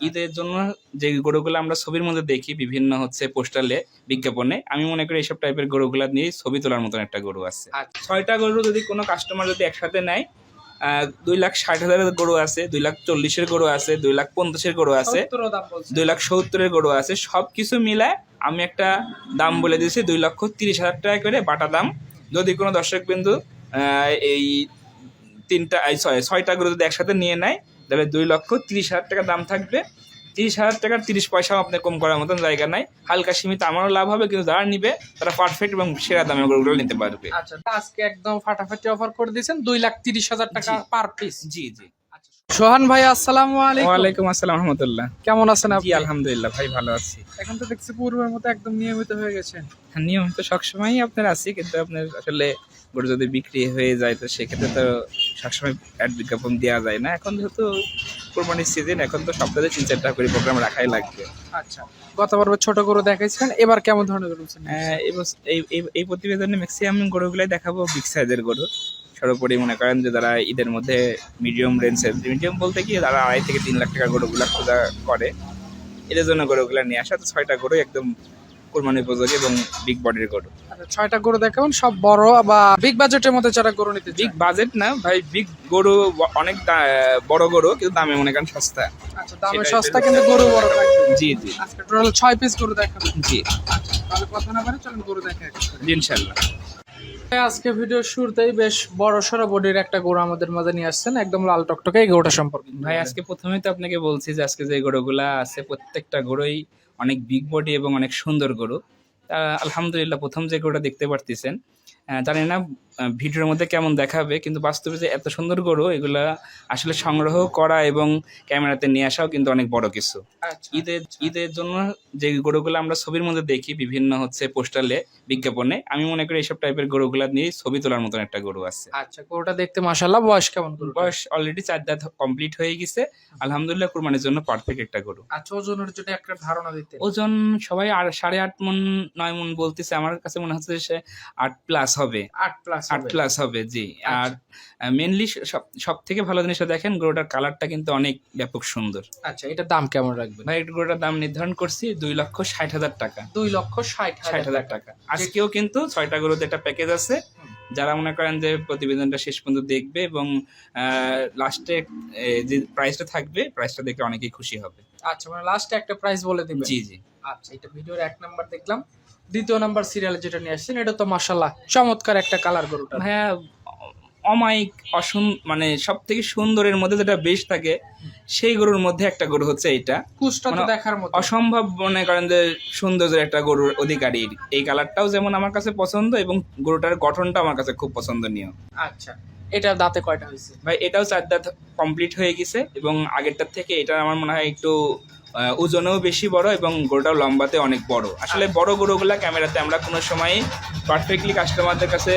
ঈদের জন্য যে গরুগুলো আমরা ছবির মধ্যে দেখি বিভিন্ন হচ্ছে পোস্টালে বিজ্ঞাপনে আমি মনে করি এইসব টাইপের গরুগুলা নিয়ে ছবি তোলার মতন একটা গরু আছে। আচ্ছা। ছয়টা গরু যদি কোনো কাস্টমার যদি একসাথে নেয় দুই লাখ ষাট হাজারের গরু আছে দুই লাখ চল্লিশের গরু আছে দুই লাখ পঞ্চাশের গরু আছে দুই লাখ সত্তরের গরু আছে সব কিছু মিলায় আমি একটা দাম বলে দিয়েছি দুই লক্ষ তিরিশ হাজার টাকা করে বাটা দাম। যদি কোনো দর্শক বিন্দু এই তিনটা ছয় ছয়টা গরু যদি একসাথে নিয়ে নেয় তাহলে দুই লক্ষ তিরিশ হাজার টাকা দাম থাকবে। তিরিশ হাজার টাকার তিরিশ পয়সাও আপনি কম করার মতন জায়গা নাই। হালকা সীমিত আমারও লাভ হবে কিন্তু যারা নিবে তারা পারফেক্ট এবং সেরা দামে গরুগুলো নিতে পারবে। আচ্ছা আজকে একদম ফাটাফাটি অফার করে দিয়েছেন দুই লাখ তিরিশ হাজার টাকা পার পিস জি জি। সোহান ভাই আসসালামু আলাইকুম। ওয়ালাইকুম আসসালাম রহমতুল্লাহ। কেমন আছেন আপনি? আলহামদুলিল্লাহ ভাই ভালো আছি। এখন তো দেখছি পূর্বের মতো একদম নিয়মিত হয়ে গেছেন। হ্যাঁ, নিয়ম তো সবসময়ই আপনার আছি কিন্তু আপনার আসলে গরু যদি বিক্রি হয়ে যায় তো সেক্ষেত্রে তো সবসময় অ্যাড বিজ্ঞাপন দেওয়া যায় না। এখন যেহেতু কোরবানির সিজন এখন তো সপ্তাহে তিন চারটা করে প্রোগ্রাম রাখাই লাগবে। আচ্ছা গতবার ছোট গরু দেখাইছিলেন এবার কেমন ধরনের গরু এই এই- এই প্রতিবেদনে ম্যাক্সিমাম গরুগুলাই দেখাবো বিগ সাইজের গরু। সর্বোপরি মনে করেন যে যারা ঈদের মধ্যে মিডিয়াম রেঞ্জের মিডিয়াম বলতে কি যারা আড়াই থেকে তিন লাখ টাকা গরুগুলা খোঁজা করে। এদের জন্য গরুগুলা নিয়ে আসা তো ছয়টা গরু একদম কোরবানি উপযোগী এবং বিগ বডির গরু। আচ্ছা, ছয়টা গরু দেখাবেন সব বড় বা বিগ বাজেটের মধ্যে যারা গরু নিতে বিগ বাজেট না ভাই বিগ গরু অনেক বড় গরু কিন্তু দামে মনে করেন সস্তা। আচ্ছা দামে সস্তা কিন্তু গরু বড় জি জি। আজকে টোটাল ছয় পিস গরু দেখাবেন জি। তাহলে কথা না পারে চলেন গরু দেখা জি, ইনশাল্লাহ আজকে ভিডিও শুরুতেই বেশ বড় সড়ো বডির একটা গরু আমাদের মাঝে নিয়ে আসছেন, একদম লাল টকটকে এই গরুটা সম্পর্কে। ভাই, আজকে প্রথমেই তো আপনাকে বলছি যে আজকে যে গরুগুলা আছে, প্রত্যেকটা গরুই অনেক বিগ বডি এবং অনেক সুন্দর গরু। আলহামদুলিল্লাহ প্রথম যে গরুটা দেখতে পারতেছেন জানি না ভিডিওর মধ্যে কেমন দেখাবে কিন্তু বাস্তবে যে এত সুন্দর গরু এগুলা আসলে সংগ্রহ করা এবং ক্যামেরাতে নিয়ে আসাও কিন্তু অনেক বড় কিছু। আচ্ছা ঈদের ঈদের জন্য যে গরুগুলো আমরা ছবির মধ্যে দেখি বিভিন্ন হচ্ছে পোস্টালে বিজ্ঞাপনে আমি মনে করি এইসব টাইপের গরুগুলা নিয়ে ছবি তোলার মতন একটা গরু আছে। আচ্ছা গরুটা দেখতে মাশাল্লাহ বয়স কেমন গরু বয়স অলরেডি চার দাঁত কমপ্লিট হয়ে গেছে। আলহামদুলিল্লাহ কুরবানির জন্য পারফেক্ট একটা গরু। আচ্ছা ওজনের জন্য একটা ধারণা দিতে। ওজন সবাই সাড়ে আট মন নয় মন বলতেছে। আমার কাছে মনে হচ্ছে সে আট প্লাস হবে। আট প্লাস আট প্লাস হবে জি। আর মেনলি সব থেকে ভালো জিনিসটা দেখেন গরুটার কালারটা কিন্তু অনেক ব্যাপক সুন্দর। আচ্ছা এটার দাম কেমন রাখবেন? ভাই এই গরুটার দাম নির্ধারণ করছি দুই লক্ষ ষাট হাজার টাকা। দুই লক্ষ ষাট ষাট হাজার টাকা। আজকেও কিন্তু ছয়টা গরুতে একটা প্যাকেজ আছে। যারা মনে করেন যে প্রতিবেদনটা শেষ পর্যন্ত দেখবে এবং লাস্টে যে প্রাইসটা থাকবে প্রাইসটা দেখে অনেকেই খুশি হবে। আচ্ছা মানে লাস্টে একটা প্রাইস বলে দিবেন? জি জি। আচ্ছা এটা ভিডিওর এক নাম্বার দেখলাম। দ্বিতীয় নাম্বার সিরিয়ালে যেটা নিয়ে আসছেন এটা তো মাশাল্লাহ চমৎকার একটা কালার গরুটা ভাইয়া অমায়িক অসুন মানে সব থেকে সুন্দরের মধ্যে যেটা বেশ থাকে সেই গরুর মধ্যে একটা গরু হচ্ছে তো মানে দেখার মতো। অসম্ভব মনে করেন যে সৌন্দর্যের একটা গরুর অধিকারী। এই কালারটাও যেমন আমার কাছে পছন্দ এবং গরুটার গঠনটা আমার কাছে খুব পছন্দনীয়। আচ্ছা এটা দাঁতে কয়টা হয়েছে? ভাই এটাও চার দাঁত কমপ্লিট হয়ে গেছে এবং আগেরটার থেকে এটা আমার মনে হয় একটু ওজনেও বেশি বড় এবং গরুটাও লম্বাতে অনেক বড়। আসলে বড় গরুগুলা ক্যামেরাতে আমরা কোনো সময় পারফেক্টলি কাস্টমারদের কাছে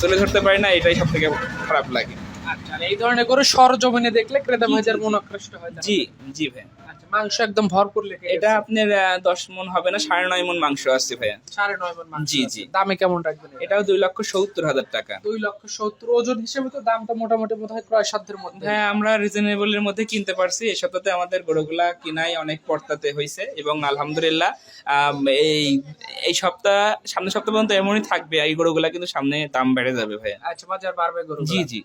তুলে ধরতে পারি না এটাই সব থেকে খারাপ লাগে। আচ্ছা এই ধরনের গরু সরজমিনে দেখলে ক্রেতা ভাইজার মন আকৃষ্ট হয় জি জি ভাই। মাংস একদম ভরপুর লেগে এটা আপনার দশ মন হবে না সাড়ে নয় মন মাংস আছে ভাইয়া। সাড়ে নয় মন মাংস জি, জি। দামে কেমন রাখবেন এটা? এটাও দুই লক্ষ সত্তর হাজার টাকা। দুই লক্ষ সত্তর। ওজন হিসেবে তো দামটা মোটামুটি বোধ হয় ক্রয় সাধ্যের মধ্যে। হ্যাঁ আমরা রিজনেবলের মধ্যে কিনতে পারছি। এই সপ্তাহে আমাদের গরুগুলা কিনাই অনেক পর্তাতে হয়েছে এবং আলহামদুলিল্লাহ এই এই সপ্তাহ সামনের সপ্তাহ পর্যন্ত এমনই থাকবে। এই গরুগুলা কিন্তু সামনে দাম বেড়ে যাবে ভাইয়া। আচ্ছা বাজার বাড়বে গরু জি জি।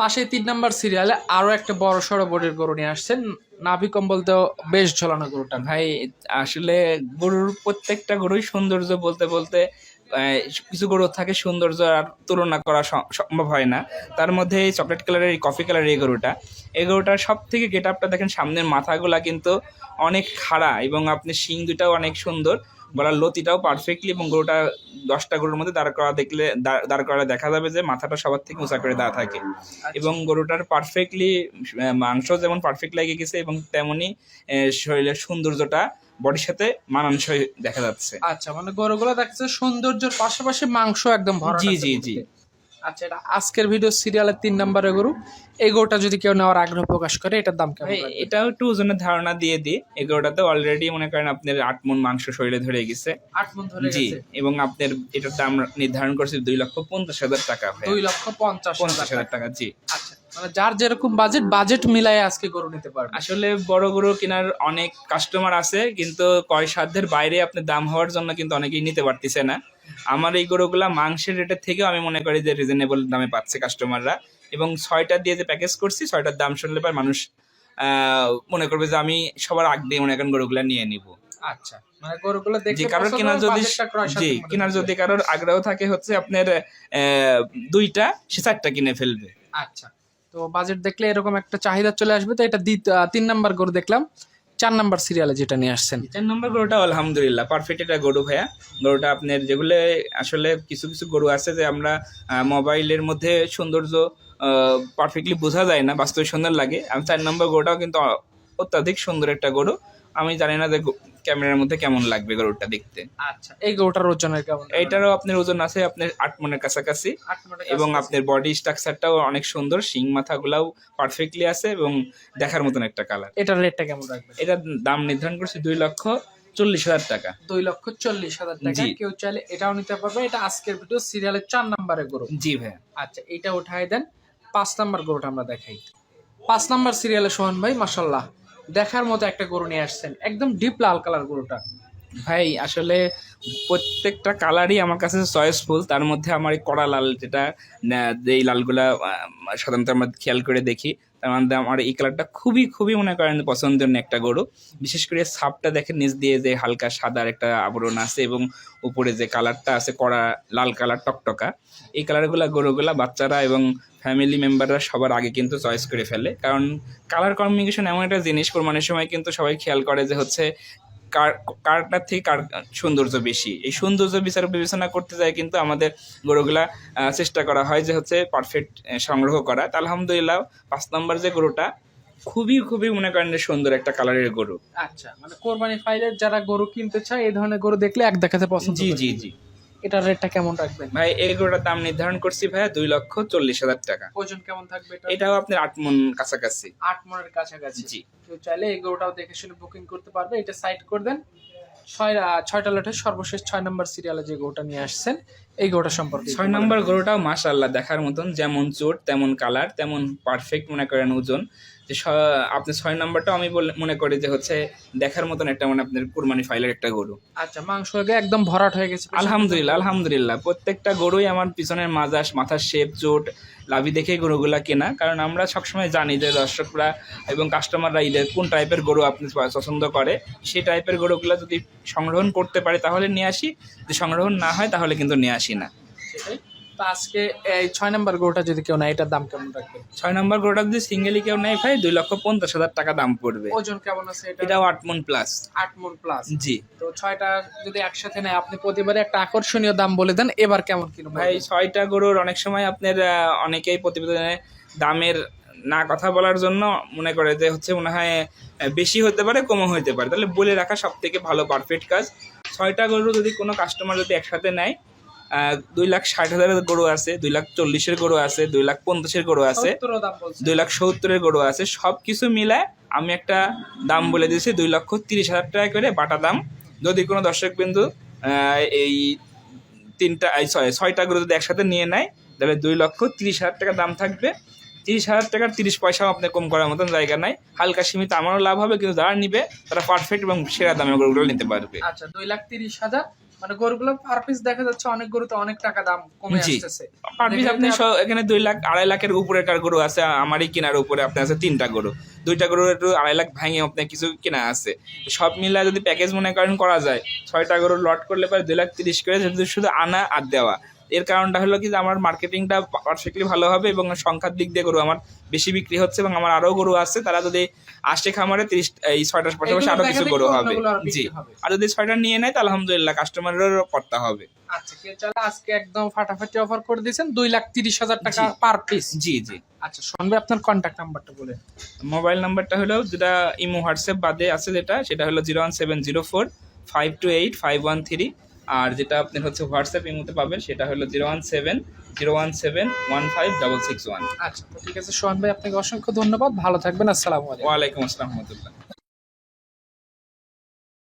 পাশে তিন নাম্বার সিরিয়ালে আরও একটা বড় সড়ো বডির গরু নিয়ে আসছেন। নাভি তো বেশ ঝোলানো গরুটা। ভাই, আসলে গরুর প্রত্যেকটা গরুই সৌন্দর্য বলতে বলতে কিছু গরু থাকে সৌন্দর্য আর তুলনা করা সম্ভব হয় না। তার মধ্যে এই চকলেট কালারের এই কফি কালারের এই গরুটা, এই গরুটার সব থেকে গেট আপটা দেখেন সামনের মাথাগুলা কিন্তু অনেক খাড়া এবং আপনি শিং দুটাও অনেক সুন্দর। গলার লতিটাও পারফেক্টলি এবং গরুটা দশটা গরুর মধ্যে দাঁড় করা দেখলে দাঁড় করালে করা দেখা যাবে যে মাথাটা সবার থেকে উঁচা করে দেওয়া থাকে। এবং গরুটার পারফেক্টলি মাংস যেমন পারফেক্ট লেগে গেছে এবং তেমনি শরীরের সৌন্দর্যটা বডির সাথে মানানসই দেখা যাচ্ছে। আচ্ছা মানে গরুগুলো দেখছে সৌন্দর্যের পাশাপাশি মাংস একদম জি, জি, জি। আচ্ছা এটা আজকের ভিডিও সিরিয়ালের তিন নম্বরের গরু। এগোটা যদি কেউ নেওয়ার আগ্রহ প্রকাশ করে এটার দাম কেমন এটাও একটু ওজনের ধারণা দিয়ে দিই। এগুলোটাতে অলরেডি মনে করেন আপনার আট মন মাংস শরীরে ধরে গেছে। আট মন ধরে জি এবং আপনার এটার দাম নির্ধারণ করছি দুই লক্ষ পঞ্চাশ হাজার টাকা দুই লক্ষ পঞ্চাশ পঞ্চাশ হাজার টাকা জি। আচ্ছা। মানে যার যেরকম বাজেট বাজেট মিলাই আজকে গরু নিতে পারবে। আসলে বড় গরু কেনার অনেক কাস্টমার আছে কিন্তু কয় সাধ্যের বাইরে আপনি দাম হওয়ার জন্য কিন্তু অনেকেই নিতে পারতেছে না। আমার এই গরুগুলা মাংসের রেটের থেকেও আমি মনে করি যে রিজনেবল দামে পাচ্ছে কাস্টমাররা এবং ছয়টা দিয়ে যে প্যাকেজ করছি ছয়টার দাম শুনলে পর মানুষ মনে করবে যে আমি সবার আগ দিয়ে মনে করেন গরুগুলা নিয়ে নিব। আচ্ছা মানে গরুগুলো দেখে কারোর কেনার যদি জি কেনার যদি কারোর আগ্রহ থাকে হচ্ছে আপনার দুইটা সে চারটা কিনে ফেলবে। আচ্ছা। তো বাজেট দেখলে এরকম একটা চাহিদা চলে আসবে, তো এটা তিন নাম্বার গরু দেখলাম, চার নাম্বার সিরিয়ালে যেটা নিয়ে আসছেন। চার নম্বর গরুটা আলহামদুলিল্লাহ পারফেক্ট এটা গরু ভাইয়া। গরুটা আপনার যেগুলো আসলে কিছু কিছু গরু আছে যে আমরা মোবাইলের মধ্যে সৌন্দর্য পারফেক্টলি বোঝা যায় না, বাস্তবে সুন্দর লাগে। আমি চার নম্বর গরুটাও কিন্তু অত্যাধিক সুন্দর একটা গরু। আমি জানি না যে ক্যামেরার মধ্যে কেমন লাগবে গরুটা দেখতে? আচ্ছা এই গরুটার ওজনের কেমন? এইটারও আপনার ওজন আছে আপনার আট মনের কাছাকাছি। এবং আপনার বডি স্ট্রাকচারটাও অনেক সুন্দর শিং মাথাগুলাও পারফেক্টলি আছে এবং দেখার মতন একটা কালার এটার রেটটা কেমন রাখবে এটার দাম নির্ধারণ করছে দুই লক্ষ চল্লিশ হাজার টাকা। দুই লক্ষ চল্লিশ হাজার টাকা। কেউ চাইলে এটাও নিতে পারবে। এটা আজকের ভিডিও সিরিয়ালের চার নাম্বারের গরু। জি ভাইয়া। আচ্ছা এটা উঠাই দেন। পাঁচ নাম্বার গরুটা আমরা দেখাই। পাঁচ নাম্বার সিরিয়ালে সোহান ভাই মাসাল্লাহ দেখার মতো একটা গরু নিয়ে আসছেন। একদম ডিপ লাল কালার গরুটা। ভাই, আসলে প্রত্যেকটা কালারই আমার কাছে চয়েসফুল তার মধ্যে আমার এই কড়া লাল যেটা যেই লালগুলা সাধারণত আমরা খেয়াল করে দেখি। তার আমার এই কালারটা খুবই খুবই মনে করেন পছন্দের একটা গরু। বিশেষ করে সাপটা দেখেন, নিচ দিয়ে যে হালকা সাদার একটা আবরণ আছে এবং উপরে যে কালারটা আছে, কড়া লাল কালার টকটকা। এই কালারগুলা গরুগুলা বাচ্চারা এবং ফ্যামিলি মেম্বাররা সবার আগে কিন্তু চয়েস করে ফেলে। কারণ কালার কমিউনিকেশন এমন একটা জিনিস, কোরবানির সময় কিন্তু সবাই খেয়াল করে যে হচ্ছে কার কারটার থেকে কার সৌন্দর্য বেশি। এই সৌন্দর্য বিচার বিবেচনা করতে যায় কিন্তু আমাদের গরুগুলা চেষ্টা করা হয় যে হচ্ছে পারফেক্ট সংগ্রহ করা। তা আলহামদুলিল্লাহ পাঁচ নম্বর যে গরুটা খুবই খুবই মনে করেন সুন্দর একটা কালারের গরু। আচ্ছা মানে কোরবানি ফাইলের যারা গরু কিনতে চায় এই ধরনের গরু দেখলে এক দেখাতে পছন্দ জি জি জি। এটার রেটটা কেমন রাখবেন? ভাই এই গরুটার দাম নির্ধারণ করছি ভাইয়া দুই লক্ষ চল্লিশ হাজার টাকা। ওজন কেমন থাকবে এটা এটাও আপনার আট মন কাছাকাছি। আট মনের কাছাকাছি। জি। কেউ চাইলে এই গরুটাও দেখে শুনে বুকিং করতে পারবে। এটা সাইড করে দেন। ছয় ছয়টা লটের সর্বশেষ ছয় নম্বর সিরিয়ালে যে গরুটা নিয়ে আসছেন এই গরুটা সম্পর্কে ছয় নম্বর গরুটাও মাশাল্লাহ দেখার মতন যেমন চোট তেমন কালার তেমন পারফেক্ট মনে করেন ওজন। যে আপনি ছয় নম্বরটাও আমি বলে- মনে করি যে হচ্ছে দেখার মতন একটা মানে আপনার কুরবানি ফাইলের একটা গরু। আচ্ছা মাংস একদম ভরাট হয়ে গেছে আলহামদুলিল্লাহ আলহামদুলিল্লাহ। প্রত্যেকটা গরুই আমার পিছনের মাজাস মাথার শেপ চোট লাভি দেখে গরুগুলা কেনা। কারণ আমরা সবসময় জানি যে দর্শকরা এবং কাস্টমাররা ঈদের কোন টাইপের গরু আপনি পছন্দ করে। সেই টাইপের গরুগুলা যদি সংগ্রহণ করতে পারে তাহলে নিয়ে আসি। যদি সংগ্রহণ না হয় তাহলে কিন্তু নিয়ে আসি না। সেটাই। তো আজকে এই ছয় নম্বর গরুটা যদি কেউ নেয় এটার দাম কেমন রাখবে? ছয় নম্বর গরুটা যদি সিঙ্গেলি কেউ নেয় ভাই দুই লক্ষ পঞ্চাশ হাজার টাকা দাম পড়বে। ওজন কেমন আছে এটা? এটাও আট মন প্লাস আট মন প্লাস জি। তো ছয়টা যদি একসাথে নেয় আপনি প্রতিবারে একটা আকর্ষণীয় দাম বলে দেন এবার কেমন কিলো ভাই ছয়টা গরুর অনেক সময় আপনার অনেকেই প্রতিবেদনে দামের না কথা বলার জন্য মনে করে যে হচ্ছে মনে হয় বেশি হতে পারে কমও হতে পারে। তাহলে বলে রাখা সব থেকে ভালো পারফেক্ট কাজ। ছয়টা গরু যদি কোনো কাস্টমার যদি একসাথে নেয় দুই লাখ ষাট হাজারের গরু আছে দুই লাখ চল্লিশের গরু আছে দুই লাখ পঞ্চাশের গরু আছে দুই লাখ সত্তরের গরু আছে সব কিছু মিলায় আমি একটা দাম বলে দিয়েছি দুই লক্ষ তিরিশ হাজার টাকা করে বাটা দাম। যদি কোনো দর্শক বিন্দু এই তিনটা ছয়টা গরু যদি একসাথে নিয়ে নেয় তাহলে দুই লক্ষ তিরিশ হাজার টাকা দাম থাকবে। তিরিশ হাজার টাকার তিরিশ পয়সাও আপনি কম করার মতন জায়গা নাই। হালকা সীমিত আমারও লাভ হবে কিন্তু যারা নিবে তারা পারফেক্ট এবং সেরা দামে গরুগুলো নিতে পারবে। আচ্ছা দুই লাখ তিরিশ হাজার। মানে গরুগুলো পার পিস দেখা যাচ্ছে অনেক গরু তো অনেক টাকা দাম কমে। আসতেছে। পার পিস আপনি এখানে দুই লাখ আড়াই লাখের উপরে একটা গরু আছে আমারই কেনার উপরে আপনার আছে তিনটা গরু। দুইটা গরু একটু আড়াই লাখ ভাঙে আপনার কিছু কেনা আছে। সব মিলা যদি প্যাকেজ মনে করেন করা যায় ছয়টা গরু লট করলে পরে দুই লাখ তিরিশ করে শুধু আনা আর দেওয়া। এর কারণটা হলো কি যে আমার মার্কেটিংটা পারফেক্টলি ভালো হবে এবং সংখ্যার দিক দিয়ে গরু আমার বেশি বিক্রি হচ্ছে এবং আমার আরও গরু আছে তারা যদি আসে খামারে তিরিশ এই ছয়টার পাশাপাশি আরও কিছু গরু হবে। জি। আর যদি ছয়টা নিয়ে নেয় তাহলে আলহামদুলিল্লাহ কাস্টমারেরও করতে হবে। আচ্ছা আজকে একদম ফাটাফাটি অফার করে দিয়েছেন দুই লাখ তিরিশ হাজার টাকা পার পিস জি জি। আচ্ছা শুনবে আপনার কন্ট্যাক্ট নাম্বারটা বলে। মোবাইল নাম্বারটা হলো যেটা ইমো হোয়াটসঅ্যাপ বাদে আছে যেটা সেটা হলো zero one seven zero four five two eight five one three আর যেটা আপনি হচ্ছে হোয়াটসঅ্যাপ ইমোতে পাবেন সেটা হলো zero one seven zero one seven one five double six one. আচ্ছা তো ঠিক আছে সোহান ভাই আপনাকে অসংখ্য ধন্যবাদ ভালো থাকবেন আসসালামু আলাইকুম। আসসালাম রহমতুল্লাহ।